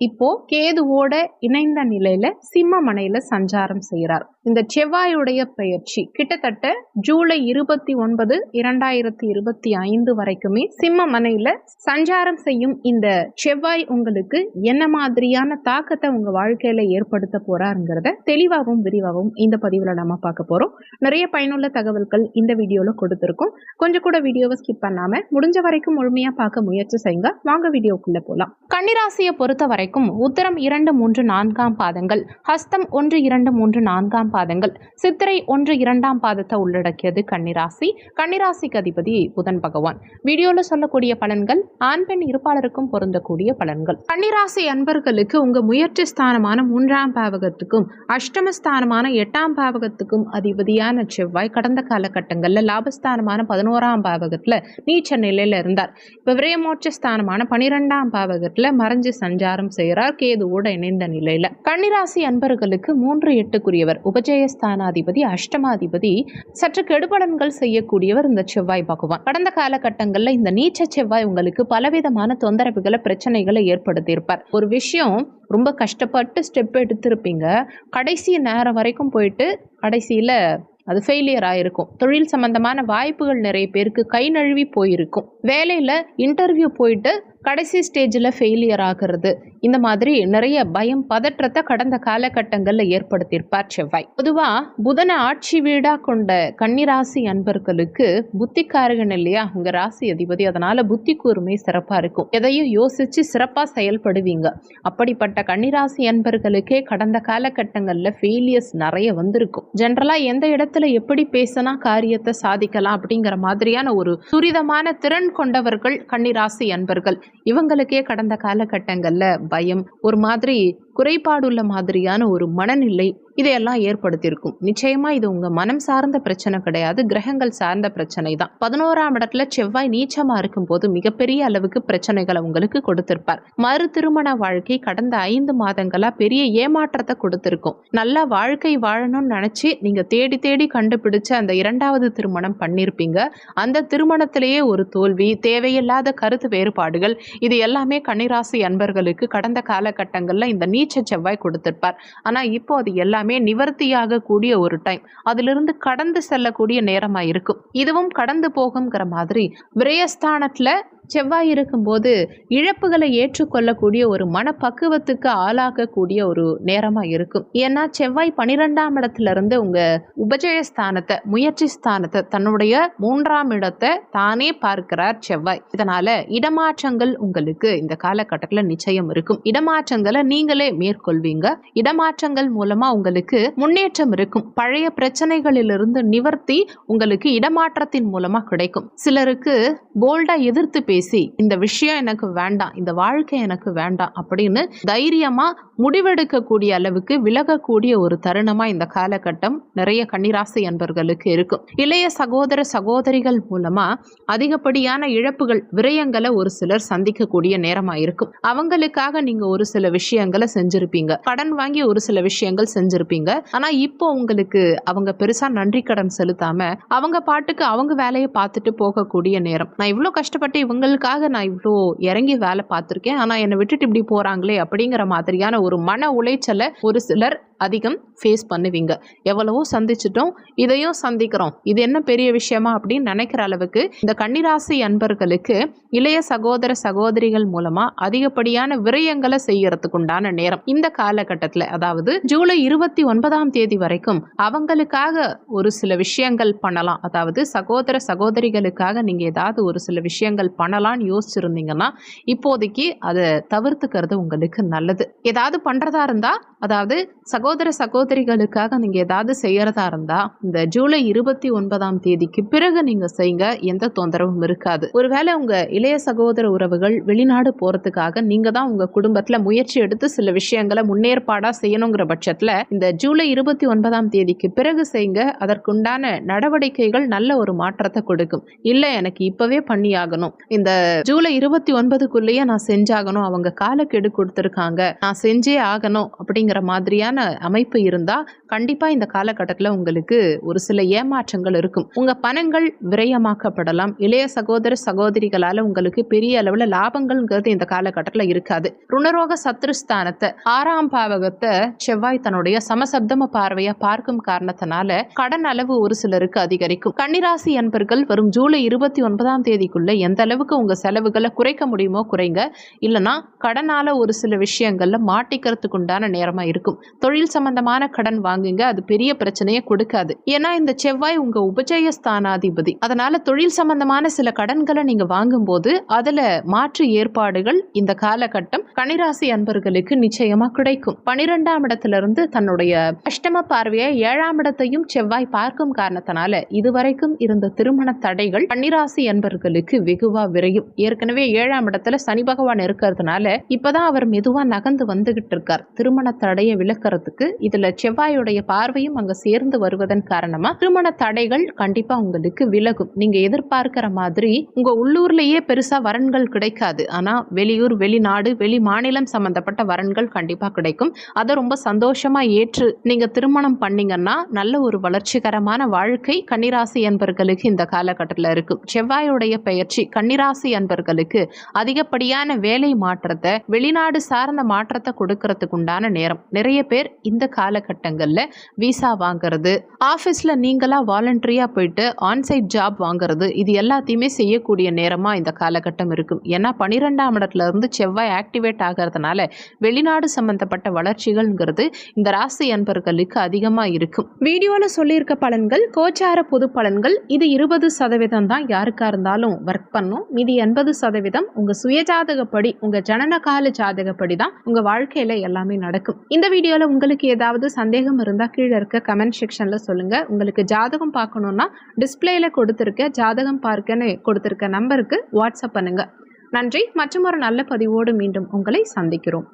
இப்போ கேதுவோட இணைந்த நிலையில சிம்மமனையில சஞ்சாரம் செய்கிறார். இந்த செவ்வாயுடைய பெயர்ச்சி கிட்டத்தட்ட ஜூலை இருபத்தி ஒன்பது இரண்டாயிரத்தி இருபத்தி ஐந்து வரைக்குமே சிம்மமனையில சஞ்சாரம் செய்யும் இந்த செவ்வாய் உங்களுக்கு என்ன மாதிரியான தாக்கத்தை உங்க வாழ்க்கையில ஏற்படுத்த போறாருங்கிறத தெளிவாகவும் விரிவாகவும் இந்த பதிவுல நம்ம பார்க்க போறோம். நிறைய பயனுள்ள தகவல்கள் இந்த வீடியோல கொடுத்துருக்கோம். கொஞ்சம் கூட வீடியோவை ஸ்கிப் பண்ணாம முடிஞ்ச வரைக்கும் முழுமையா பார்க்க முயற்சி செய்யுங்க. வாங்க வீடியோக்குள்ள போலாம். கன்னிராசியை பொறுத்த வரைக்கும் வரைக்கும் உத்தரம் இரண்டு மூன்று நான்காம் பாதங்கள். ஹஸ்தம் ஒன்று இரண்டு மூன்று நான்காம் பாதங்கள். சித்திரை ஒன்று இரண்டாம் பாதத்தை உள்ளடக்கியது கன்னிராசி. கன்னிராசிக்கு அதிபதி புதன் பகவான். வீடியோல சொல்லக்கூடிய பலன்கள் ஆண் பெண் இருப்பாளருக்கும் பொருந்தக்கூடிய பலன்கள். கன்னிராசி அன்பர்களுக்கு உங்க முயற்சி ஸ்தானமான மூன்றாம் பாவகத்துக்கும் அஷ்டம ஸ்தானமான எட்டாம் பாவகத்துக்கும் அதிபதியான செவ்வாய் கடந்த காலகட்டங்களில் லாபஸ்தானமான பதினோராம் பாவகத்துல நீச்ச நிலையில இருந்தார். இப்ப விரயமோட்ச ஸ்தானமான பனிரெண்டாம் பாவகத்துல மறைஞ்சு சஞ்சாரம் செய்கிறார். கேதுவோட இணைந்த நிலையில் கன்னிராசி அன்பர்களுக்கு மூன்று எட்டுக்குரியவர் உபஜயஸ்தானாதிபதி அஷ்டமாதிபதி சற்று கெடுபலன்கள் செய்யக்கூடியவர் இந்த செவ்வாய் பகவான். கடந்த காலகட்டங்களில் இந்த நீச்ச செவ்வாய் உங்களுக்கு பலவிதமான தொந்தரவுகளை பிரச்சனைகளை ஏற்படுத்தியிருப்பார். ஒரு விஷயம் ரொம்ப கஷ்டப்பட்டு ஸ்டெப் எடுத்திருப்பீங்க. கடைசி நேரம் வரைக்கும் போயிட்டு கடைசியில் அது ஃபெயிலியர் ஆகிருக்கும் தொழில் சம்பந்தமான வாய்ப்புகள் நிறைய பேருக்கு கை நழுவி போயிருக்கும். வேலையில் இன்டர்வியூ போயிட்டு கடைசி ஸ்டேஜில் ஃபெயிலியர் ஆகிறது. இந்த மாதிரி நிறைய பயம் பதற்றத்தை கடந்த காலகட்டங்களில் ஏற்படுத்தியிருப்பார் செவ்வாய். பொதுவாக புதனை ஆட்சி வீடாக கொண்ட கன்னிராசி அன்பர்களுக்கு புத்திக்காரகன் இல்லையா? உங்கள் ராசி அதிபதி. அதனால் புத்தி கூர்மை சிறப்பாக இருக்கும். எதையும் யோசித்து சிறப்பாக செயல்படுவீங்க. அப்படிப்பட்ட கன்னிராசி அன்பர்களுக்கே கடந்த காலகட்டங்களில் ஃபெயிலியர்ஸ் நிறைய வந்திருக்கும். ஜென்ரலாக எந்த இடத்துல எப்படி பேசினா காரியத்தை சாதிக்கலாம் அப்படிங்கிற மாதிரியான ஒரு துரிதமான திறன் கொண்டவர்கள் கன்னிராசி அன்பர்கள். இவங்களுக்கே கடந்த காலகட்டங்களில் பயம் ஒரு மாதிரி குறைபாடுள்ள மாதிரியான ஒரு மனநிலை இதையெல்லாம் ஏற்படுத்தியிருக்கும். நிச்சயமா இது உங்க மனம் சார்ந்த பிரச்சனை கிடையாது கிரகங்கள் சார்ந்த பிரச்சனை தான். பதினோராம் இடத்துல செவ்வாய் நீச்சமா இருக்கும் போது மிகப்பெரிய அளவுக்கு பிரச்சனைகளை உங்களுக்கு கொடுத்திருப்பார். மறு திருமண வாழ்க்கை கடந்த ஐந்து மாதங்களா பெரிய ஏமாற்றத்தை கொடுத்திருக்கும். நல்ல வாழ்க்கை வாழணும்னு நினைச்சு நீங்க தேடி தேடி கண்டுபிடிச்சு அந்த இரண்டாவது திருமணம் பண்ணியிருப்பீங்க. அந்த திருமணத்திலேயே ஒரு தோல்வி தேவையில்லாத கருத்து வேறுபாடுகள் இது எல்லாமே கன்னிராசி அன்பர்களுக்கு கடந்த காலகட்டங்களில் இந்த நீச்ச செவ்வாய் கொடுத்திருப்பார். ஆனா இப்போ அது எல்லாமே நிவர்த்தியாக கூடிய ஒரு டைம் அதிலிருந்து கடந்து செல்லக்கூடிய நேரமா இருக்கும். இதுவும் கடந்து போகுங்கிற மாதிரி விரயஸ்தானத்தில் செவ்வாய் இருக்கும்போது இழப்புகளை ஏற்றுக்கொள்ளக்கூடிய ஒரு மனப்பக்குவத்துக்கு ஆளாகக்கூடிய ஒரு நேரமாக இருக்கும். ஏன்னா செவ்வாய் பனிரெண்டாம் இடத்துல இருந்து உங்க உபஜயஸ்தானத்தை முயற்சி ஸ்தானத்தை தன்னுடைய மூன்றாம் இடத்தை தானே பார்க்கிறார் செவ்வாய். இதனால் இடமாற்றங்கள் உங்களுக்கு இந்த காலகட்டத்தில் நிச்சயம் இருக்கும். இடமாற்றங்களை நீங்களே மேற்கொள்வீங்க. இடமாற்றங்கள் மூலமாக உங்களுக்கு முன்னேற்றம் இருக்கும். பழைய பிரச்சனைகளிலிருந்து நிவர்த்தி உங்களுக்கு இடமாற்றத்தின் மூலமாக கிடைக்கும். சிலருக்கு போல்டா எதிர்த்து பே பேசி இந்த விஷயம் எனக்கு வேண்டாம் இந்த வாழ்க்கை எனக்கு வேண்டாம் அப்படின்னு தைரியமா முடிவெடுக்கக்கூடிய அளவுக்கு விலகக்கூடிய ஒரு தருணமா இந்த காலகட்டம் நிறைய கன்னிராசி அன்பர்களுக்கு இருக்கும். இளைய சகோதர சகோதரிகள் மூலமா அதிகப்படியான இழப்புகள் விரயங்களை ஒரு சிலர் சந்திக்கக்கூடிய நேரமா இருக்கும். அவங்களுக்காக நீங்க ஒரு சில விஷயங்களை செஞ்சிருப்பீங்க. கடன் வாங்கி ஒரு சில விஷயங்கள் செஞ்சிருப்பீங்க. ஆனா இப்போ உங்களுக்கு அவங்க பெருசா நன்றி கடன் செலுத்தாம அவங்க பாட்டுக்கு அவங்க வேலையை பார்த்துட்டு போகக்கூடிய நேரம். நான் இவ்வளோ கஷ்டப்பட்டு இவங்க இவங்களுக்காக நான் இவ்வளோ இறங்கி வேலை பார்த்துருக்கேன். ஆனால் என்னை விட்டுட்டு இப்படி போகிறாங்களே அப்படிங்கிற மாதிரியான ஒரு மன உளைச்சலை ஒரு சிலர் அதிகம் ஃபேஸ் பண்ணுவீங்க. எவ்வளவோ சந்திச்சிட்டோம் இதையும் சந்திக்கிறோம். இது என்ன பெரிய விஷயமா அப்படின்னு நினைக்கிற அளவுக்கு இந்த கன்னிராசி அன்பர்களுக்கு இளைய சகோதர சகோதரிகள் மூலமா அதிகப்படியான விரயங்களை செய்யறதுக்கு உண்டான நேரம். இந்த காலகட்டத்தில் அதாவது ஜூலை இருபத்தி ஒன்பதாம் தேதி வரைக்கும் அவங்களுக்காக ஒரு சில விஷயங்கள் பண்ணலாம். அதாவது சகோதர சகோதரிகளுக்காக நீங்க ஏதாவது ஒரு சில விஷயங்கள் பண்ணலாம்னு யோசிச்சிருந்தீங்கன்னா இப்போதைக்கு அதை தவிர்த்துக்கிறது உங்களுக்கு நல்லது. ஏதாவது பண்றதா இருந்தா அதாவது சகோதர சகோதரிகளுக்காக நீங்கள் ஏதாவது செய்யறதா இருந்தா இந்த ஜூலை இருபத்தி ஒன்பதாம் தேதிக்கு பிறகு நீங்கள் செய்யுங்க எந்த தொந்தரவும் இருக்காது. ஒருவேளை உங்க இளைய சகோதர உறவுகள் வெளிநாடு போறதுக்காக நீங்க தான் உங்க குடும்பத்துல முயற்சி எடுத்து சில விஷயங்களை முன்னேற்பாடா செய்யணுங்கிற பட்சத்துல இந்த ஜூலை இருபத்தி ஒன்பதாம் தேதிக்கு பிறகு செய்யுங்க அதற்குண்டான நடவடிக்கைகள் நல்ல ஒரு மாற்றத்தை கொடுக்கும். இல்ல எனக்கு இப்பவே பண்ணியாகணும். இந்த ஜூலை இருபத்தி ஒன்பதுக்குள்ளேயே நான் செஞ்சாகணும். அவங்க காலக்கெடு கொடுத்துருக்காங்க. நான் செஞ்சே ஆகணும் அப்படிங்கிற மாதிரியான அமைப்பு இருந்தா கண்டிப்பா இந்த காலகட்டத்தில் உங்களுக்கு ஒரு சில ஏமாற்றங்கள் இருக்கும். உங்க பணங்கள் விரயமாக்கப்படலாம். இளைய சகோதர சகோதரிகளால உங்களுக்கு பெரிய அளவுல லாபங்கள்ங்கிறது இந்த காலகட்டத்தில் இருக்காது. ருணரோக சத்ருஸ்தானத்தை ஆறாம் பாவகத்தை செவ்வாய் தன்னுடைய சமசப்தம பார்வையா பார்க்கும் காரணத்தினால கடன் அளவு ஒரு சிலருக்கு அதிகரிக்கும். கன்னிராசி அன்பர்கள் வரும் ஜூலை இருபத்தி ஒன்பதாம் தேதிக்குள்ள எந்த அளவுக்கு உங்க செலவுகளை குறைக்க முடியுமோ குறைங்க. இல்லைன்னா கடனால ஒரு சில விஷயங்கள்ல மாட்டிக்கிறதுக்கு உண்டான நேரமா இருக்கும். தொழில் சம்பந்தமான கடன் வாங்குங்க. அது பெரிய பிரச்சனையை கொடுக்காது. ஏன்னா இந்த செவ்வாய் உங்க உபஜய ஸ்தானாதிபதி அதனால தொழில் சம்பந்தமான சில கடன்களை நீங்க வாங்கும்போது அதுல மாற்று ஏற்பாடுகள் இந்த காலகட்டம் கனிராசி அன்பர்களுக்கு நிச்சயமா கிடைக்கும். பனிரெண்டாம் இடத்துல இருந்து தன்னுடைய அஷ்டம பார்வையை ஏழாம் இடத்தையும் செவ்வாய் பார்க்கும் காரணத்தினால இதுவரைக்கும் இருந்த திருமண தடைகள் கன்னிராசி அன்பர்களுக்கு வெகுவா விரையும். ஏற்கனவே ஏழாம் இடத்துல சனி பகவான் இருக்கிறதுனால இப்பதான் அவர் மெதுவா நகர்ந்து வந்துகிட்டு இருக்கார். திருமண தடையை விளக்கிறதுக்கு இதுல செவ்வாயுடைய பார்வையும் அங்க சேர்ந்து வருவதன் காரணமா திருமண தடைகள் கண்டிப்பா உங்களுக்கு விலகும். நீங்க எதிர்பார்க்கிற மாதிரி உங்க உள்ளூர்லயே பெருசா வரன்கள் கிடைக்காது. ஆனா வெளியூர் வெளிநாடு வெளி மாநிலம் சம்பந்தப்பட்ட வரன்கள் கண்டிப்பா கிடைக்கும். அதை ரொம்ப சந்தோஷமா ஏற்று நீங்க திருமணம் பண்ணீங்கன்னா நல்ல ஒரு வளர்ச்சிகரமான வாழ்க்கை கன்னிராசி அன்பர்களுக்கு இந்த காலகட்டத்தில் இருக்கும். செவ்வாயுடைய பெயர்ச்சி கன்னிராசி அன்பர்களுக்கு அதிகப்படியான வேலை மாற்றத்தை வெளிநாடு சார்ந்த மாற்றத்தை கொடுக்கறதுக்கு உண்டான நேரம். நிறைய பேர் இந்த காலகட்டங்களில் விசா வாங்குறது ஆஃபீஸில் நீங்களாக வாலண்டரியாக போயிட்டு ஆன்சைட் ஜாப் வாங்குறது இது எல்லாத்தையுமே செய்யக்கூடிய நேரமாக இந்த காலகட்டம் இருக்கும். ஏன்னா பன்னிரெண்டாம் இடத்துலேருந்து செவ்வாய் ஆக்டிவேட் ஆகிறதுனால வெளிநாடு சம்பந்தப்பட்ட வளர்ச்சிகள்ங்கிறது இந்த ராசி அன்பர்களுக்கு அதிகமாக இருக்கும். வீடியோவில் சொல்லியிருக்க பலன்கள் கோச்சார பொது பலன்கள் இது இருபது சதவீதம் தான் யாருக்காக இருந்தாலும் ஒர்க் பண்ணும். மீதி எண்பது சதவீதம் உங்கள் சுயஜாதகப்படி உங்கள் ஜனன கால ஜாதகப்படி தான் உங்கள் வாழ்க்கையில் எல்லாமே நடக்கும். இந்த வீடியோவில் உங்களுக்கு உங்களுக்கு ஏதாவது சந்தேகம் இருந்தா கீழே இருக்க கமெண்ட் செக்ஷன்ல சொல்லுங்க. உங்களுக்கு ஜாதகம் பார்க்கணுன்னா டிஸ்பிளேயில் கொடுத்துருக்க ஜாதகம் பார்க்கன்னு கொடுத்துருக்க நம்பருக்கு வாட்ஸ்அப் பண்ணுங்க. நன்றி. மற்றும் ஒரு நல்ல பதிவோடு மீண்டும் உங்களை சந்திக்கிறோம்.